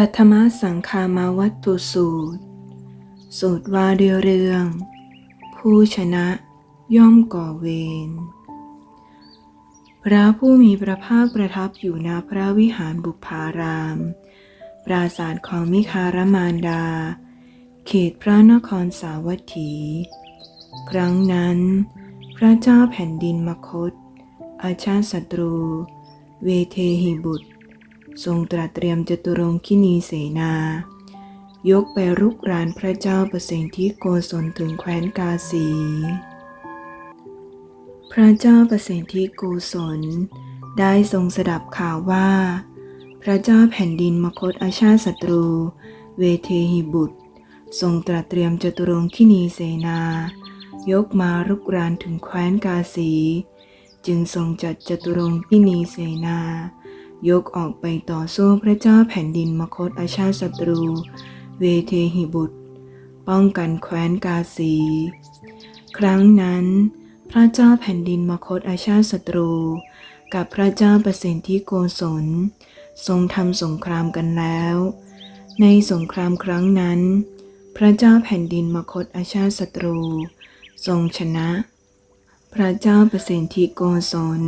ปัทมสังคามาวัตตุสูตร สูตรว่าด้วยเรื่อง ผู้ชนะย่อมก่อเวร พระผู้มีพระภาคประทับอยู่ณพระวิหารบุพาราม ปราสาทของมิคารมานดา เขตพระนครสาวัตถี ครั้งนั้น พระเจ้าแผ่นดินมคต อาชาติศัตรู เวเทหิบุตร ทรงตรัสเตรียมจตุรงคินีเสนา ยกไปรุกรานพระเจ้าประสนที่โกศลถึงแคว้นกาสี พระเจ้าประสนที่โกศล ได้ทรงสดับข่าวว่า พระเจ้าแผ่นดินมคตอาชาติศัตรู เวเทหิบุตร ทรงตรัสเตรียมจตุรงคินีเสนา ยกมารุกรานถึงแคว้นกาสี จึงทรงจัดจตุรงคินีเสนา ยกออกไปต่อสู้พระเจ้าแผ่นดินมคตอาชาติศัตรู เวเทหิบุตร ป้องกันแคว้นกาสี ครั้งนั้น พระเจ้าแผ่นดินมคตอาชาติศัตรู กับพระเจ้าประสิทธิโกศล ทรงทำสงครามกันแล้ว ในสงครามครั้งนั้น พระเจ้าแผ่นดินมคตอาชาติศัตรู ทรงชนะ พระเจ้าประสิทธิโกศล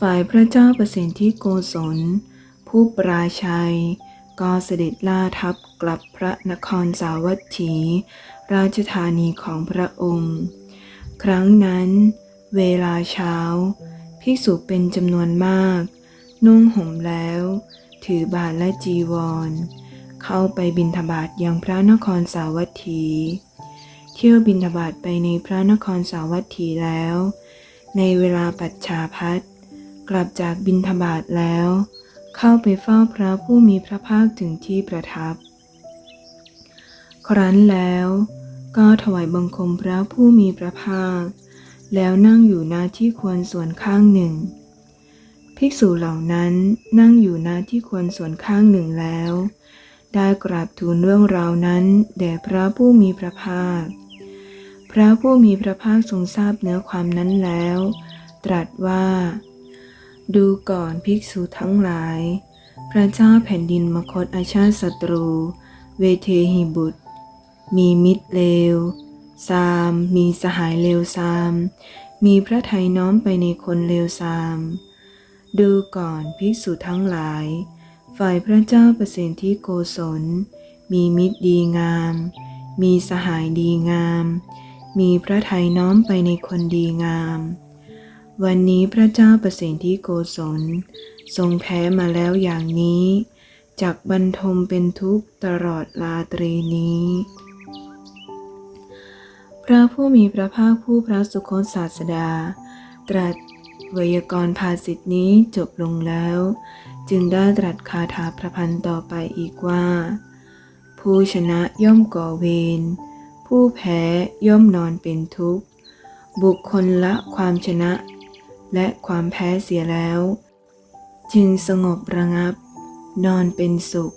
ฝ่ายพระเจ้าประสิทธิโกศล ผู้ปราชัย ก็เสด็จล่าทัพกลับพระนครสาวัตถี ราชธานีของพระองค์ ครั้งนั้น เวลาเช้า ภิกษุเป็นจำนวนมาก นุ่งห่มแล้ว ถือบาทและจีวร เข้าไปบิณฑบาตยังพระนครสาวัตถี เที่ยวบิณฑบาตไปในพระนครสาวัตถีแล้ว ในเวลาปัจฉาพัด กลับจากบิณฑบาตแล้ว เข้าไปเฝ้าพระผู้มีพระภาคถึงที่ประทับ ครั้นแล้วก็ถวายบังคมพระผู้มีพระภาค แล้วนั่งอยู่ณที่ควรส่วนข้างหนึ่ง ภิกษุเหล่านั้นนั่งอยู่ณที่ควรส่วนข้างหนึ่งแล้ว ได้กราบทูลเรื่องราวนั้นแด่พระผู้มีพระภาค พระผู้มีพระภาคทรงทราบเนื้อความนั้นแล้ว ตรัสว่า ดูก่อนภิกษุทั้งหลาย พระเจ้าแผ่นดินมคตอาชาติศัตรู เวเทหิบุตร มีมิตรเลวซาม มีสหายเลวซาม มีพระไทยน้อมไปในคนเลวซาม ดูก่อนภิกษุทั้งหลาย ฝ่ายพระเจ้าประสิทธิโกศล มีมิตรดีงาม มีสหายดีงาม มีพระไทยน้อมไปในคนดีงาม วันนี้พระเจ้าประสิทธิโกศล ทรงแพ้มาแล้วอย่างนี้จากบรรทมเป็นทุกข์ตลอดลาตรีนี้ พระผู้มีพระภาคผู้พระสุคตศาสดา ตรัสวยากรภาสิทธินี้จบลงแล้ว จึงได้ตรัสคาถาประพันธ์ต่อไปอีกว่า ผู้ชนะย่อมก่อเวรผู้แพ้ย่อมนอนเป็นทุกข์ บุคคลละความชนะ และความแพ้เสียแล้ว จึงสงบระงับ นอนเป็นสุข